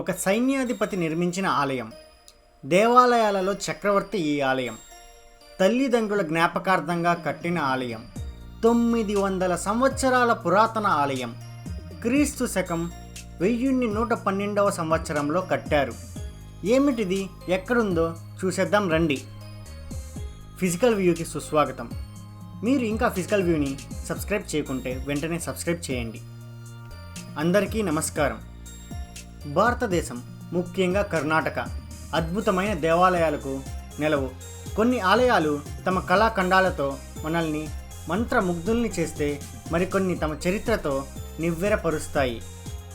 ఒక సైన్యాధిపతి నిర్మించిన ఆలయం. దేవాలయాలలో చక్రవర్తి ఈ ఆలయం. తల్లిదండ్రుల జ్ఞాపకార్థంగా కట్టిన ఆలయం. తొమ్మిది వందల సంవత్సరాల పురాతన ఆలయం. క్రీస్తు శకం వెయ్యిన్ని నూట పన్నెండవ సంవత్సరంలో కట్టారు. ఏమిటిది? ఎక్కడుందో చూసేద్దాం రండి. ఫిజికల్ వ్యూకి సుస్వాగతం. మీరు ఇంకా ఫిజికల్ వ్యూని సబ్స్క్రైబ్ చేయకుంటే వెంటనే సబ్స్క్రైబ్ చేయండి. అందరికీ నమస్కారం. భారతదేశం ముఖ్యంగా కర్ణాటక అద్భుతమైన దేవాలయాలకు నెలవు. కొన్ని ఆలయాలు తమ కళాఖండాలతో మనల్ని మంత్రముగ్ధుల్ని చేస్తే మరికొన్ని తమ చరిత్రతో నివ్వెరపరుస్తాయి.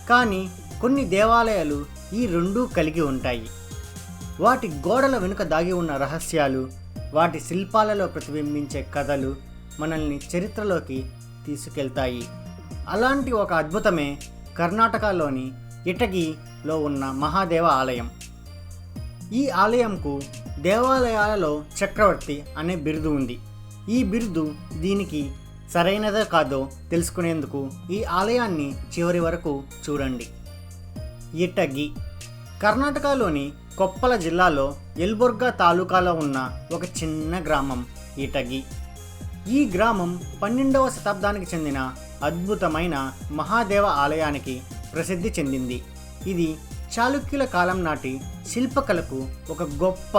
కానీ కొన్ని దేవాలయాలు ఈ రెండూ కలిగి ఉంటాయి. వాటి గోడల వెనుక దాగి ఉన్న రహస్యాలు వాటి శిల్పాలలో ప్రతిబింబించే కథలు మనల్ని చరిత్రలోకి తీసుకెళ్తాయి. అలాంటి ఒక అద్భుతమే కర్ణాటకలోని ఇటగిలో ఉన్న మహాదేవ ఆలయం. ఈ ఆలయంకు దేవాలయాలలో చక్రవర్తి అనే బిరుదు ఉంది. ఈ బిరుదు దీనికి సరైనదో కాదో తెలుసుకునేందుకు ఈ ఆలయాన్ని చివరి వరకు చూడండి. ఇటగి. కర్ణాటకలోని కొప్పల జిల్లాలో ఎల్బుర్గా తాలూకాలో ఉన్న ఒక చిన్న గ్రామం ఇటగి. ఈ గ్రామం పన్నెండవ శతాబ్దానికి చెందిన అద్భుతమైన మహాదేవ ఆలయానికి ప్రసిద్ధి చెందింది. ఇది చాళుక్యుల కాలం నాటి శిల్పకళకు ఒక గొప్ప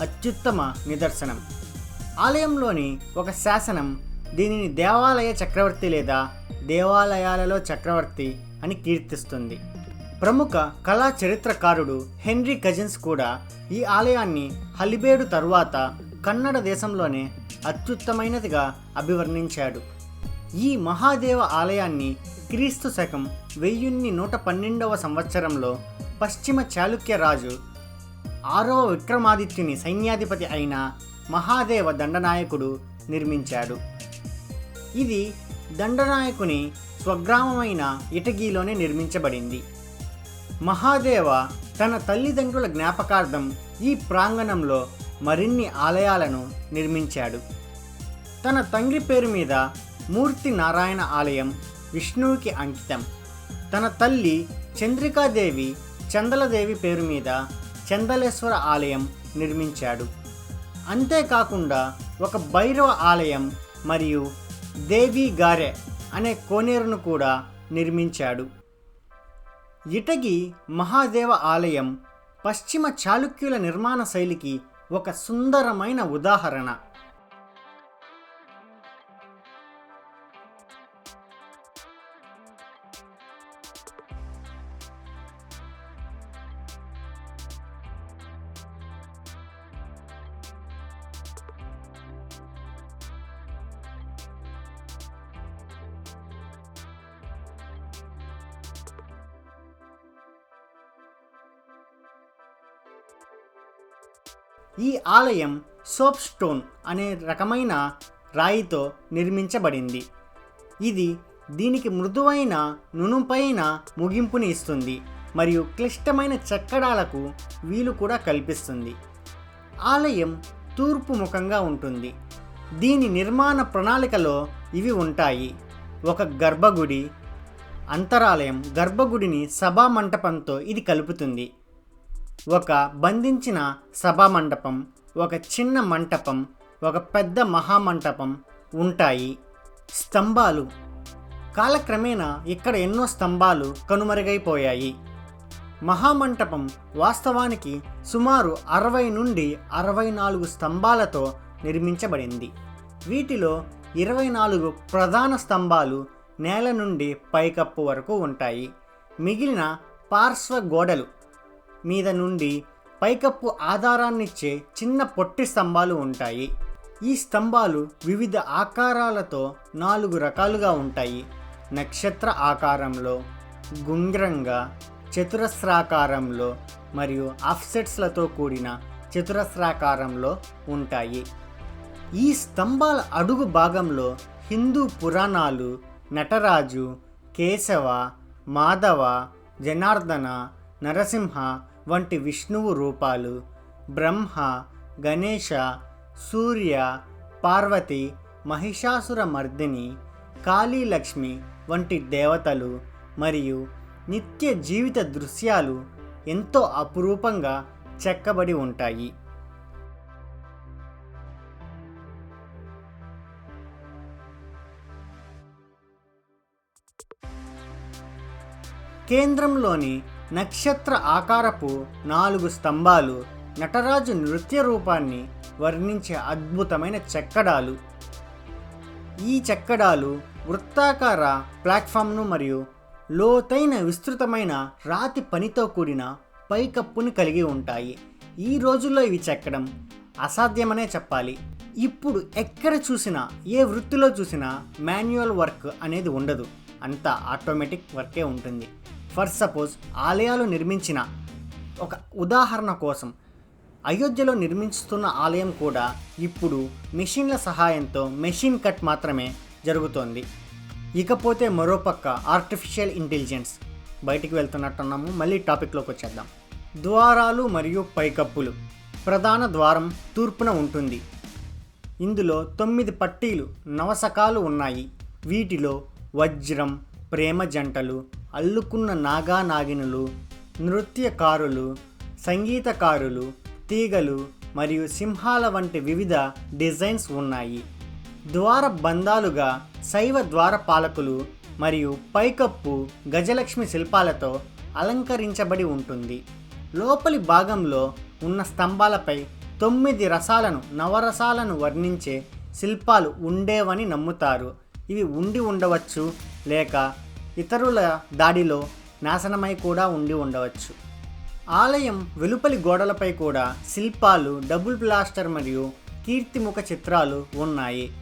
అత్యుత్తమ నిదర్శనం. ఆలయంలోని ఒక శాసనం దీనిని దేవాలయ చక్రవర్తి లేదా దేవాలయాలలో చక్రవర్తి అని కీర్తిస్తుంది. ప్రముఖ కళా చరిత్రకారుడు హెన్రీ కజిన్స్ కూడా ఈ ఆలయాన్ని హలిబేడు తరువాత కన్నడ దేశంలోనే అత్యుత్తమైనదిగా అభివర్ణించాడు. ఈ మహాదేవ ఆలయాన్ని క్రీస్తు శకం వెయ్యిన్ని నూట పన్నెండవ సంవత్సరంలో పశ్చిమ చాళుక్య రాజు ఆరవ విక్రమాదిత్యుని సైన్యాధిపతి అయిన మహాదేవ దండనాయకుడు నిర్మించాడు. ఇది దండనాయకుని స్వగ్రామమైన ఇటగీలోనే నిర్మించబడింది. మహాదేవ తన తల్లిదండ్రుల జ్ఞాపకార్థం ఈ ప్రాంగణంలో మరిన్ని ఆలయాలను నిర్మించాడు. తన తండ్రి పేరు మీద మూర్తి నారాయణ ఆలయం విష్ణువుకి అంకితం. తన తల్లి చంద్రికాదేవి చందలదేవి పేరు మీద చందలేశ్వర ఆలయం నిర్మించాడు. అంతేకాకుండా ఒక భైరవ ఆలయం మరియు దేవి గారె అనే కోనేరును కూడా నిర్మించాడు. ఇటగి మహాదేవ ఆలయం పశ్చిమ చాళుక్యుల నిర్మాణ శైలికి ఒక సుందరమైన ఉదాహరణ. ఈ ఆలయం సోప్ స్టోన్ అనే రకమైన రాయితో నిర్మించబడింది. ఇది దీనికి మృదువైన నునుపైన ముగింపుని ఇస్తుంది మరియు క్లిష్టమైన చక్కడాలకు వీలు కూడా కల్పిస్తుంది. ఆలయం తూర్పు ముఖంగా ఉంటుంది. దీని నిర్మాణ ప్రణాళికలో ఇవి ఉంటాయి. ఒక గర్భగుడి అంతరాలయం గర్భగుడిని సభా మంటపంతో ఇది కలుపుతుంది. ఒక బంధించిన సభా మండపం ఒక చిన్న మంటపం ఒక పెద్ద మహామంటపం ఉంటాయి. స్తంభాలు. కాలక్రమేణా ఇక్కడ ఎన్నో స్తంభాలు కనుమరుగైపోయాయి. మహామంటపం వాస్తవానికి సుమారు అరవై నుండి అరవై నాలుగు స్తంభాలతో నిర్మించబడింది. వీటిలో ఇరవై నాలుగు ప్రధాన స్తంభాలు నేల నుండి పైకప్పు వరకు ఉంటాయి. మిగిలిన పార్శ్వ గోడలు. మీద నుండి పైకప్పు ఆధారాన్నిచ్చే చిన్న పొట్టి స్తంభాలు ఉంటాయి. ఈ స్తంభాలు వివిధ ఆకారాలతో నాలుగు రకాలుగా ఉంటాయి. నక్షత్ర ఆకారంలో గుంగ్రంగా చతురస్రాకారంలో మరియు ఆఫ్సెట్స్లతో కూడిన చతురస్రాకారంలో ఉంటాయి. ఈ స్తంభాల అడుగు భాగంలో హిందూ పురాణాలు నటరాజు కేశవ మాధవ జనార్దన నరసింహ వంటి విష్ణువు రూపాలు బ్రహ్మ గణేష సూర్య పార్వతి మహిషాసుర మర్దిని కాళీలక్ష్మి వంటి దేవతలు మరియు నిత్య జీవిత దృశ్యాలు ఎంతో అపురూపంగా చెక్కబడి ఉంటాయి. కేంద్రంలోని నక్షత్ర ఆకారపు నాలుగు స్తంభాలు నటరాజు నృత్య రూపాన్ని వర్ణించే అద్భుతమైన చెక్కడాలు. ఈ చెక్కడాలు వృత్తాకార ప్లాట్ఫామ్ను మరియు లోతైన విస్తృతమైన రాతి పనితో కూడిన పైకప్పుని కలిగి ఉంటాయి. ఈ రోజుల్లో ఇవి చెక్కడం అసాధ్యమనే చెప్పాలి. ఇప్పుడు ఎక్కడ చూసినా ఏ వృత్తిలో చూసినా మాన్యువల్ వర్క్ అనేది ఉండదు. అంతా ఆటోమేటిక్ వర్కే ఉంటుంది. ఫర్ సపోజ్ ఆలయాలు నిర్మించిన ఒక ఉదాహరణ కోసం అయోధ్యలో నిర్మిస్తున్న ఆలయం కూడా ఇప్పుడు మెషిన్ల సహాయంతో మెషిన్ కట్ మాత్రమే జరుగుతోంది. ఇకపోతే మరోపక్క ఆర్టిఫిషియల్ ఇంటెలిజెన్స్ బయటికి వెళ్తున్నట్టున్నాము. మళ్ళీ టాపిక్లోకి వచ్చేద్దాం. ద్వారాలు మరియు పైకప్పులు. ప్రధాన ద్వారం తూర్పున ఉంటుంది. ఇందులో తొమ్మిది పట్టీలు నవసకాలు ఉన్నాయి. వీటిలో వజ్రం ప్రేమ జంటలు అల్లుకున్న నాగా నాగినులు నృత్యకారులు సంగీతకారులు తీగలు మరియు సింహాల వంటి వివిధ డిజైన్స్ ఉన్నాయి. ద్వార బంధాలుగా శైవ ద్వారపాలకులు మరియు పైకప్పు గజలక్ష్మి శిల్పాలతో అలంకరించబడి ఉంటుంది. లోపలి భాగంలో ఉన్న స్తంభాలపై తొమ్మిది రసాలను నవరసాలను వర్ణించే శిల్పాలు ఉండేవని నమ్ముతారు. ఇవి ఉండి ఉండవచ్చు లేక ఇతరుల దాడిలో నాశనమై కూడా ఉండి ఉండవచ్చు. ఆలయం వెలుపలి గోడలపై కూడా శిల్పాలు డబుల్ ప్లాస్టర్ మరియు కీర్తిముఖ చిత్రాలు ఉన్నాయి.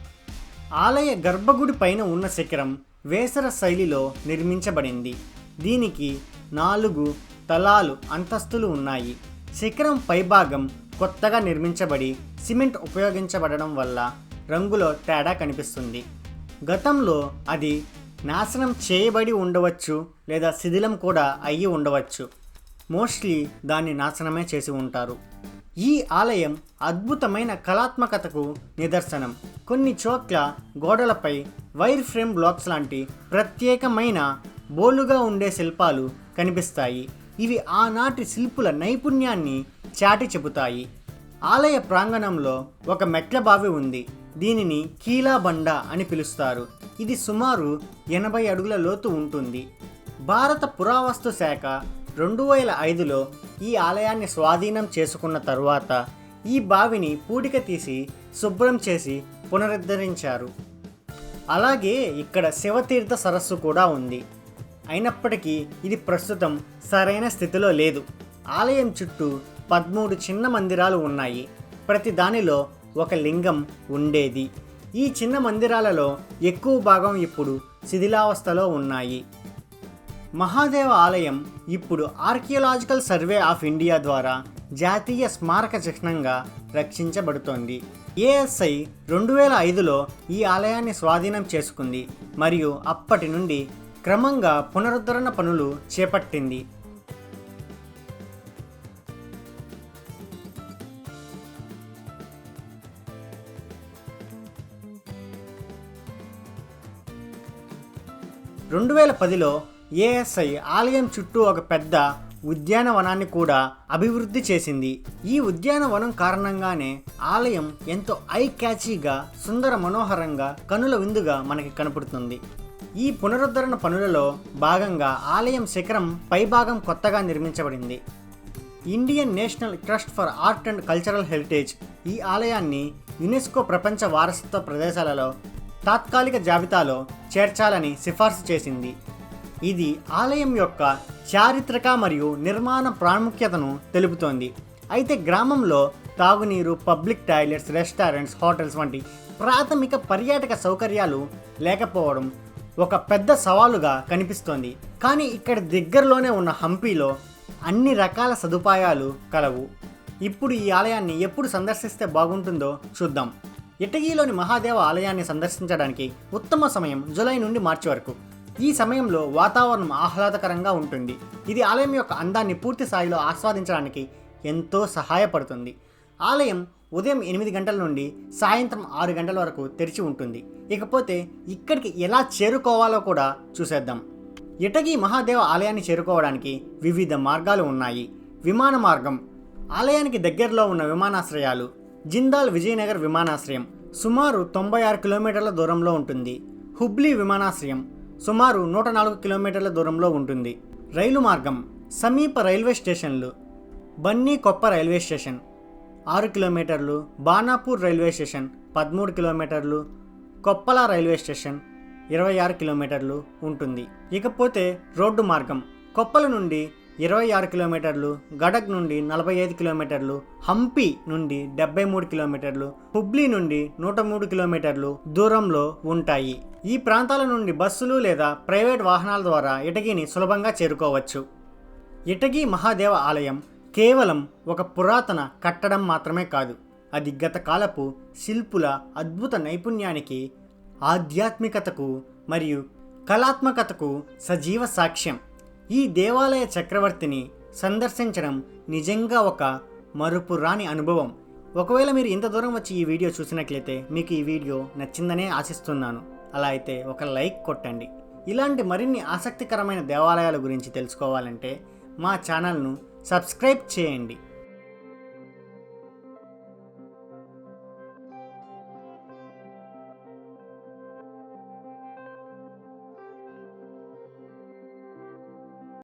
ఆలయ గర్భగుడి పైన ఉన్న శిఖరం వేసర శైలిలో నిర్మించబడింది. దీనికి నాలుగు తలాలు అంతస్తులు ఉన్నాయి. శిఖరం పైభాగం కొత్తగా నిర్మించబడి సిమెంట్ ఉపయోగించబడడం వల్ల రంగులో తేడా కనిపిస్తుంది. గతంలో అది నాశనం చేయబడి ఉండవచ్చు లేదా శిథిలం కూడా అయ్యి ఉండవచ్చు. మోస్ట్లీ దాన్ని నాశనమే చేసి ఉంటారు. ఈ ఆలయం అద్భుతమైన కళాత్మకతకు నిదర్శనం. కొన్ని చోట్ల గోడలపై వైర్ ఫ్రేమ్ బ్లాక్స్ లాంటి ప్రత్యేకమైన బోలుగా ఉండే శిల్పాలు కనిపిస్తాయి. ఇవి ఆనాటి శిల్పుల నైపుణ్యాన్ని చాటి చెబుతాయి. ఆలయ ప్రాంగణంలో ఒక మెట్ల బావి ఉంది. దీనిని కీలాబండ అని పిలుస్తారు. ఇది సుమారు ఎనభై అడుగుల లోతు ఉంటుంది. భారత పురావస్తు శాఖ రెండు వేల ఐదులో ఈ ఆలయాన్ని స్వాధీనం చేసుకున్న తరువాత ఈ బావిని పూడిక తీసి శుభ్రం చేసి పునరుద్ధరించారు. అలాగే ఇక్కడ శివతీర్థ సరస్సు కూడా ఉంది. అయినప్పటికీ ఇది ప్రస్తుతం సరైన స్థితిలో లేదు. ఆలయం చుట్టూ పదమూడు చిన్న మందిరాలు ఉన్నాయి. ప్రతి దానిలో ఒక లింగం ఉండేది. ఈ చిన్న మందిరాలలో ఎక్కువ భాగం ఇప్పుడు శిథిలావస్థలో ఉన్నాయి. మహాదేవ ఆలయం ఇప్పుడు ఆర్కియలాజికల్ సర్వే ఆఫ్ ఇండియా ద్వారా జాతీయ స్మారక చిహ్నంగా రక్షించబడుతోంది. ఏఎస్ఐ రెండు వేల ఐదులో ఈ ఆలయాన్ని స్వాధీనం చేసుకుంది మరియు అప్పటి నుండి క్రమంగా పునరుద్ధరణ పనులు చేపట్టింది. రెండు వేల పదిలో ఏఎస్ఐ ఆలయం చుట్టూ ఒక పెద్ద ఉద్యానవనాన్ని కూడా అభివృద్ధి చేసింది. ఈ ఉద్యానవనం కారణంగానే ఆలయం ఎంతో ఐ క్యాచీగా సుందర మనోహరంగా కనుల విందుగా మనకి కనపడుతుంది. ఈ పునరుద్ధరణ పనులలో భాగంగా ఆలయం శిఖరం పైభాగం కొత్తగా నిర్మించబడింది. Indian National Trust for Art and Cultural Heritage ఈ ఆలయాన్ని యునెస్కో ప్రపంచ వారసత్వ ప్రదేశాలలో తాత్కాలిక జాబితాలో చేర్చాలని సిఫార్సు చేసింది. ఇది ఆలయం యొక్క చారిత్రక మరియు నిర్మాణ ప్రాముఖ్యతను తెలుపుతోంది. అయితే గ్రామంలో తాగునీరు పబ్లిక్ టాయిలెట్స్ రెస్టారెంట్స్ హోటల్స్ వంటి ప్రాథమిక పర్యాటక సౌకర్యాలు లేకపోవడం ఒక పెద్ద సవాలుగా కనిపిస్తోంది. కానీ ఇక్కడ దగ్గరలోనే ఉన్న హంపీలో అన్ని రకాల సదుపాయాలు కలవు. ఇప్పుడు ఈ ఆలయాన్ని ఎప్పుడు సందర్శిస్తే బాగుంటుందో చూద్దాం. ఇటగీలోని మహాదేవ ఆలయాన్ని సందర్శించడానికి ఉత్తమ సమయం జూలై నుండి మార్చి వరకు. ఈ సమయంలో వాతావరణం ఆహ్లాదకరంగా ఉంటుంది. ఇది ఆలయం యొక్క అందాన్ని పూర్తి స్థాయిలో ఆస్వాదించడానికి ఎంతో సహాయపడుతుంది. ఆలయం ఉదయం ఎనిమిది గంటల నుండి సాయంత్రం ఆరు గంటల వరకు తెరిచి ఉంటుంది. ఇకపోతే ఇక్కడికి ఎలా చేరుకోవాలో కూడా చూసేద్దాం. ఇటగి మహాదేవ ఆలయాన్ని చేరుకోవడానికి వివిధ మార్గాలు ఉన్నాయి. విమాన మార్గం. ఆలయానికి దగ్గరలో ఉన్న విమానాశ్రయాలు జిందాల్ విజయనగర్ విమానాశ్రయం సుమారు తొంభై ఆరు కిలోమీటర్ల దూరంలో ఉంటుంది. హుబ్లీ విమానాశ్రయం సుమారు నూట నాలుగు కిలోమీటర్ల దూరంలో ఉంటుంది. రైలు మార్గం సమీప రైల్వే స్టేషన్లు బన్నీ కొప్ప రైల్వే స్టేషన్ ఆరు కిలోమీటర్లు బాణాపూర్ రైల్వే స్టేషన్ పదమూడు కిలోమీటర్లు కొప్పల రైల్వే స్టేషన్ ఇరవై ఆరు కిలోమీటర్లు ఉంటుంది. ఇకపోతే రోడ్డు మార్గం కొప్పల నుండి ఇరవై ఆరు కిలోమీటర్లు గడక్ నుండి నలభై ఐదు కిలోమీటర్లు హంపి నుండి డెబ్బై మూడు కిలోమీటర్లు హుబ్లీ నుండి నూట మూడు కిలోమీటర్లు దూరంలో ఉంటాయి. ఈ ప్రాంతాల నుండి బస్సులు లేదా ప్రైవేట్ వాహనాల ద్వారా ఇటకీని సులభంగా చేరుకోవచ్చు. ఇటకీ మహాదేవ ఆలయం కేవలం ఒక పురాతన కట్టడం మాత్రమే కాదు. అది గత కాలపు శిల్పుల అద్భుత నైపుణ్యానికి ఆధ్యాత్మికతకు మరియు కళాత్మకతకు సజీవ సాక్ష్యం. ఈ దేవాలయ చక్రవర్తిని సందర్శించడం నిజంగా ఒక మరుపురాని అనుభవం. ఒకవేళ మీరు ఇంత దూరం వచ్చి ఈ వీడియో చూసినట్లయితే మీకు ఈ వీడియో నచ్చిందనే ఆశిస్తున్నాను. అలా అయితే ఒక లైక్ కొట్టండి. ఇలాంటి మరిన్ని ఆసక్తికరమైన దేవాలయాల గురించి తెలుసుకోవాలంటే మా ఛానల్ను సబ్స్క్రైబ్ చేయండి.